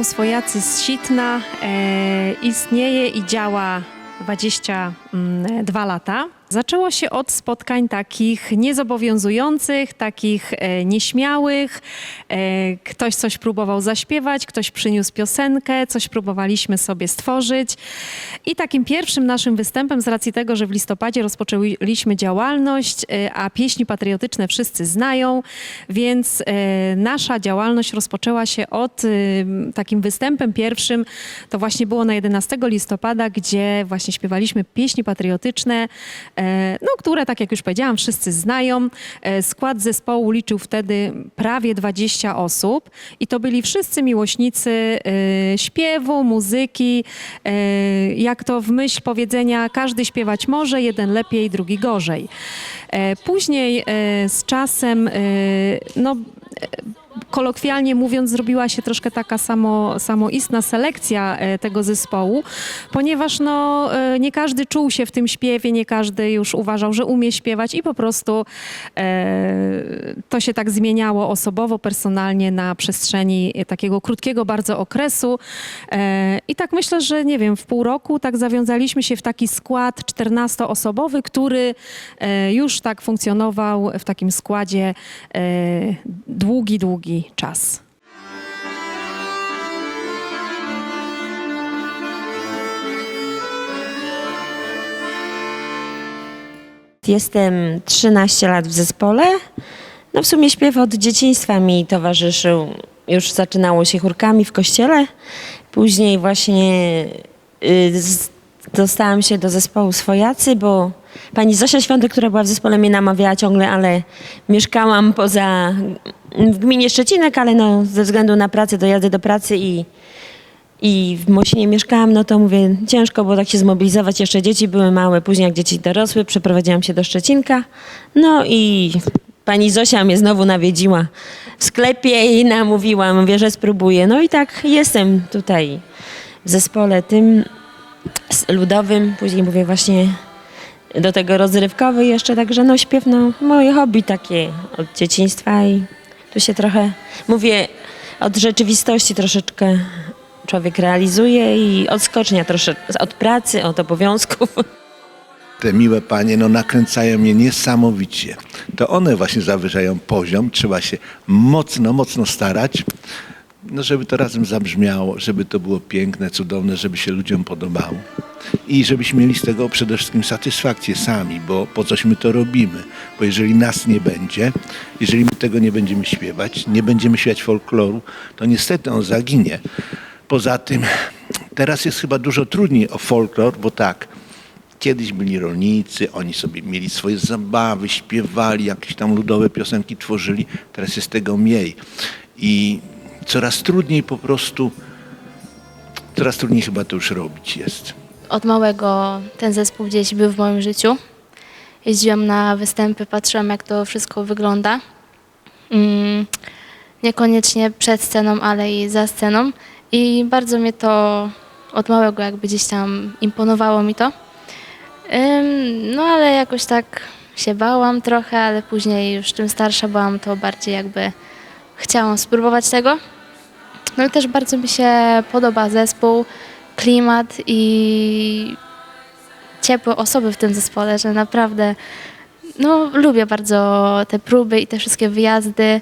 Zespół Swojacy z Sitna e, istnieje i działa 22 lata. Zaczęło się od spotkań takich niezobowiązujących, takich e, nieśmiałych. E, ktoś coś próbował zaśpiewać, ktoś przyniósł piosenkę, coś próbowaliśmy sobie stworzyć. I takim pierwszym naszym występem, z racji tego, że w listopadzie rozpoczęliśmy działalność, e, a pieśni patriotyczne wszyscy znają, więc nasza działalność rozpoczęła się od takim występem pierwszym. To właśnie było na 11 listopada, gdzie właśnie śpiewaliśmy pieśni patriotyczne, e, no, które, tak jak już powiedziałam, wszyscy znają. E, Skład zespołu liczył wtedy prawie 20 osób i to byli wszyscy miłośnicy e, śpiewu, muzyki. Jak to w myśl powiedzenia, każdy śpiewać może, jeden lepiej, drugi gorzej. Później z czasem, no, kolokwialnie mówiąc, zrobiła się troszkę taka samo, samoistna selekcja e, tego zespołu, ponieważ no, e, nie każdy czuł się w tym śpiewie, nie każdy już uważał, że umie śpiewać i po prostu e, to się tak zmieniało osobowo, personalnie na przestrzeni takiego krótkiego bardzo okresu. E, I tak myślę, że nie wiem, w pół roku tak zawiązaliśmy się w taki skład 14-osobowy, który e, już tak funkcjonował w takim składzie e, długi, długi czas. Jestem 13 lat w zespole. No w sumie śpiew od dzieciństwa mi towarzyszył. Już zaczynało się chórkami w kościele. Później właśnie y, z- dostałam się do zespołu Swojacy, bo pani Zosia Świątek, która była w zespole, mnie namawiała ciągle, ale mieszkałam poza w gminie Szczecinek, ale no, ze względu na pracę dojadę do pracy i i w Mosinie mieszkałam, no to mówię, ciężko było tak się zmobilizować. Jeszcze dzieci były małe, później jak dzieci dorosły, przeprowadziłam się do Szczecinka. No i pani Zosia mnie znowu nawiedziła w sklepie i namówiła, mówię, że spróbuję. No i tak jestem tutaj w zespole tym ludowym, później mówię właśnie do tego rozrywkowy jeszcze, także no śpiew, no moje hobby takie od dzieciństwa i tu się trochę, mówię, od rzeczywistości troszeczkę człowiek realizuje i odskocznia troszeczkę od pracy, od obowiązków. Te miłe panie no, nakręcają mnie niesamowicie. To one właśnie zawyżają poziom. Trzeba się mocno, mocno starać, no, żeby to razem zabrzmiało, żeby to było piękne, cudowne, żeby się ludziom podobało. I żebyśmy mieli z tego przede wszystkim satysfakcję sami, bo po cośmy to robimy. Bo jeżeli nas nie będzie, jeżeli my tego nie będziemy śpiewać, nie będziemy śpiewać folkloru, to niestety on zaginie. Poza tym teraz jest chyba dużo trudniej o folklor, bo tak, Kiedyś byli rolnicy, oni sobie mieli swoje zabawy, śpiewali, jakieś tam ludowe piosenki tworzyli. Teraz jest tego mniej. I coraz trudniej po prostu, coraz trudniej chyba to już robić jest. Od małego ten zespół gdzieś był w moim życiu. Jeździłam na występy, patrzyłam jak to wszystko wygląda. Mm, niekoniecznie przed sceną, ale i za sceną. I bardzo mnie to od małego jakby gdzieś tam imponowało mi to. Ym, no ale jakoś tak się bałam trochę, ale później już czym starsza byłam, to bardziej jakby chciałam spróbować tego. No i też bardzo mi się podoba zespół, klimat i ciepłe osoby w tym zespole, że naprawdę no, lubię bardzo te próby i te wszystkie wyjazdy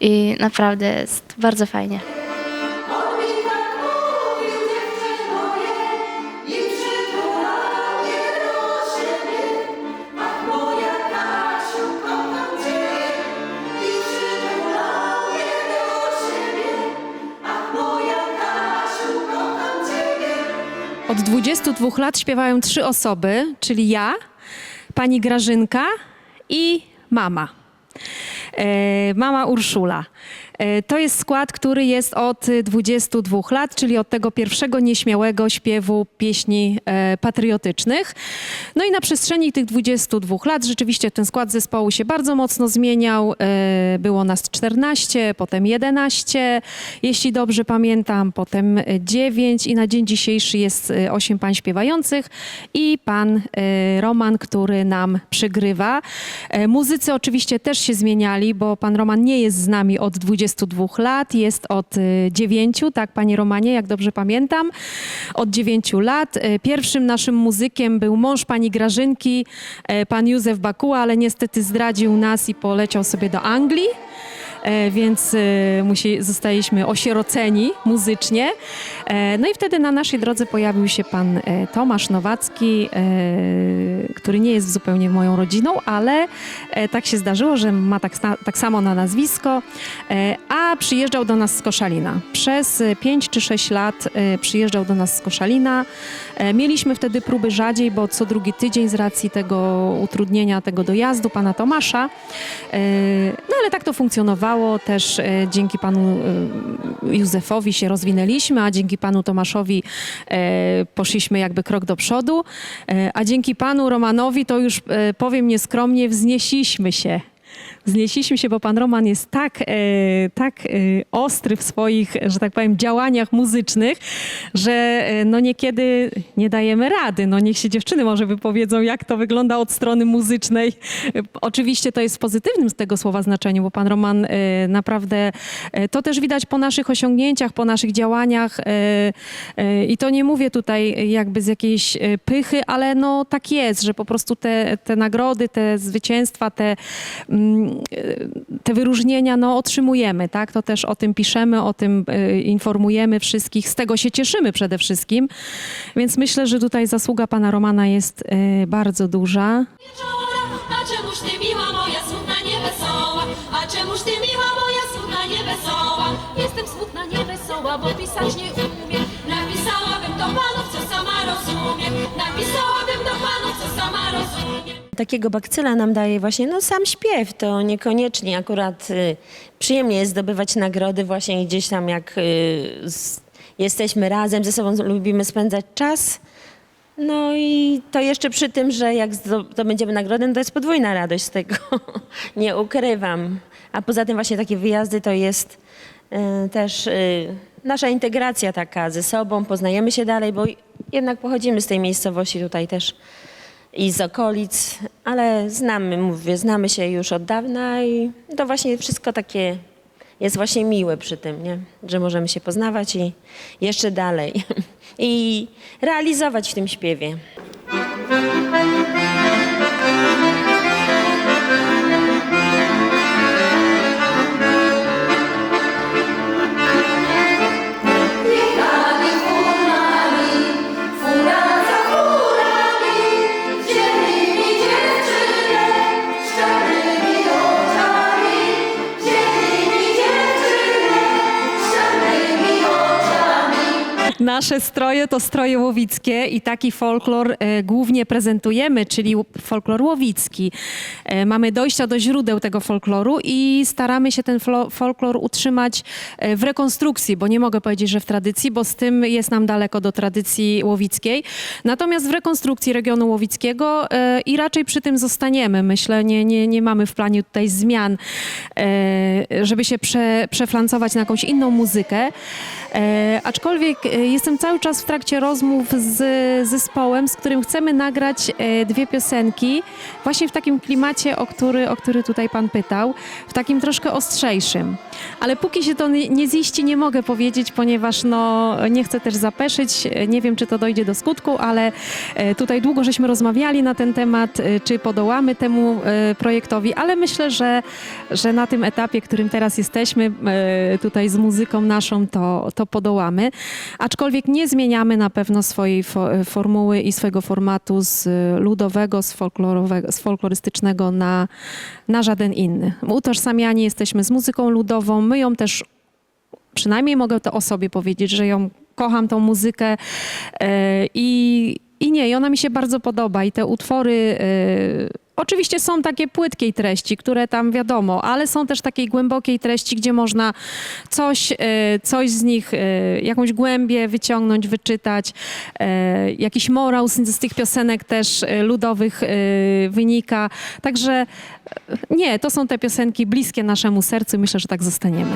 i naprawdę jest bardzo fajnie. Od 22 lat śpiewają trzy osoby, czyli ja, pani Grażynka i mama. E, mama Urszula. E, To jest skład, który jest od 22 lat, czyli od tego pierwszego nieśmiałego śpiewu pieśni e, patriotycznych. No i na przestrzeni tych 22 lat rzeczywiście ten skład zespołu się bardzo mocno zmieniał. E, Było nas 14, potem 11, jeśli dobrze pamiętam, potem 9 i na dzień dzisiejszy jest 8 pań śpiewających i pan Roman, który nam przygrywa. Muzycy oczywiście też się zmieniali, bo pan Roman nie jest z nami od 22 22 lat, jest od y, 9, tak panie Romanie, jak dobrze pamiętam, od 9 lat. Y, Pierwszym naszym muzykiem był mąż pani Grażynki, y, pan Józef Bakuła, ale niestety zdradził nas i poleciał sobie do Anglii. E, więc e, musi, zostaliśmy osieroceni muzycznie. E, No i wtedy na naszej drodze pojawił się pan Tomasz Nowacki, który nie jest zupełnie moją rodziną, ale tak się zdarzyło, że ma tak, tak samo na nazwisko, a przyjeżdżał do nas z Koszalina. Przez 5 czy 6 lat przyjeżdżał do nas z Koszalina. Mieliśmy wtedy próby rzadziej, bo co drugi tydzień z racji tego utrudnienia tego dojazdu pana Tomasza. No ale tak to funkcjonowało. Też e, dzięki panu e, Józefowi się rozwinęliśmy, a dzięki panu Tomaszowi e, poszliśmy jakby krok do przodu, a dzięki panu Romanowi to już powiem nieskromnie wznieśliśmy się. Wznieśliśmy się, bo pan Roman jest tak, e, tak e, ostry w swoich, że tak powiem, działaniach muzycznych, że e, no niekiedy nie dajemy rady. No niech się dziewczyny może wypowiedzą, jak to wygląda od strony muzycznej. E, Oczywiście to jest w pozytywnym z tego słowa znaczeniu, bo pan Roman e, naprawdę, e, to też widać po naszych osiągnięciach, po naszych działaniach e, e, i to nie mówię tutaj jakby z jakiejś e, pychy, ale no tak jest, że po prostu te, te nagrody, te zwycięstwa, te, mm, te wyróżnienia no otrzymujemy, tak? To też o tym piszemy, o tym e, informujemy wszystkich, z tego się cieszymy przede wszystkim, więc myślę, że tutaj zasługa pana Romana jest e, bardzo duża. a czemuż ty miła moja smutna niewesoła, a czemuż ty miła moja smutna niewesoła. Jestem smutna niewesoła, bo pisać nie umiem. Napisałabym do panów, co sama rozumiem. Napisałabym Takiego bakcyla nam daje właśnie no, sam śpiew. To niekoniecznie akurat y, przyjemnie jest zdobywać nagrody właśnie gdzieś tam jak y, z, jesteśmy razem, ze sobą lubimy spędzać czas. No i to jeszcze przy tym, że jak zdobędziemy nagrodę, no to jest podwójna radość z tego. Nie ukrywam. A poza tym właśnie takie wyjazdy to jest y, też y, nasza integracja taka ze sobą, poznajemy się dalej, bo jednak pochodzimy z tej miejscowości tutaj też i z okolic, ale znamy, mówię, znamy się już od dawna i to właśnie wszystko takie jest właśnie miłe przy tym, nie? że możemy się poznawać i jeszcze dalej i realizować w tym śpiewie. Nasze stroje to stroje łowickie i taki folklor e, głównie prezentujemy, czyli folklor łowicki. E, mamy dojścia do źródeł tego folkloru i staramy się ten folklor utrzymać e, w rekonstrukcji, bo nie mogę powiedzieć, że w tradycji, bo z tym jest nam daleko do tradycji łowickiej. Natomiast w rekonstrukcji regionu łowickiego i raczej przy tym zostaniemy. Myślę, nie, nie, nie mamy w planie tutaj zmian, żeby się prze, przeflancować na jakąś inną muzykę. Aczkolwiek e, jestem cały czas w trakcie rozmów z zespołem, z którym chcemy nagrać e, dwie piosenki, właśnie w takim klimacie, o który, o który tutaj Pan pytał, w takim troszkę ostrzejszym. Ale póki się to nie ziści, nie mogę powiedzieć, ponieważ no, nie chcę też zapeszyć. Nie wiem, czy to dojdzie do skutku, ale e, tutaj długo żeśmy rozmawiali na ten temat, e, czy podołamy temu projektowi, ale myślę, że, że na tym etapie, którym teraz jesteśmy, tutaj z muzyką naszą, to, to podołamy. Aczkolwiek nie zmieniamy na pewno swojej fo- formuły i swojego formatu z ludowego, z, folklorowego, z folklorystycznego na, na żaden inny. Utożsamiani jesteśmy z muzyką ludową, my ją też przynajmniej mogę to o sobie powiedzieć, że ją kocham tą muzykę e, i, i nie, i ona mi się bardzo podoba i te utwory e, oczywiście są takie płytkiej treści, które tam wiadomo, ale są też takiej głębokiej treści, gdzie można coś, e, coś z nich, e, jakąś głębię wyciągnąć, wyczytać, e, jakiś morał z, tych piosenek też ludowych wynika, także nie, to są te piosenki bliskie naszemu sercu myślę, że tak zostaniemy.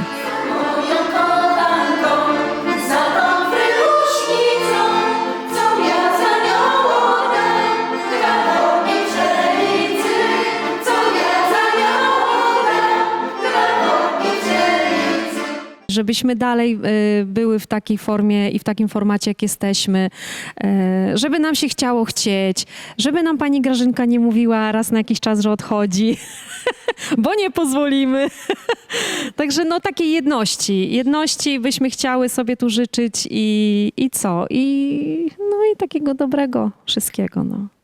Żebyśmy dalej y, były w takiej formie i w takim formacie, jak jesteśmy, y, żeby nam się chciało chcieć, żeby nam pani Grażynka nie mówiła raz na jakiś czas, że odchodzi, bo nie pozwolimy. Także no takiej jedności, jedności byśmy chciały sobie tu życzyć i, i co? I, no i takiego dobrego wszystkiego, no.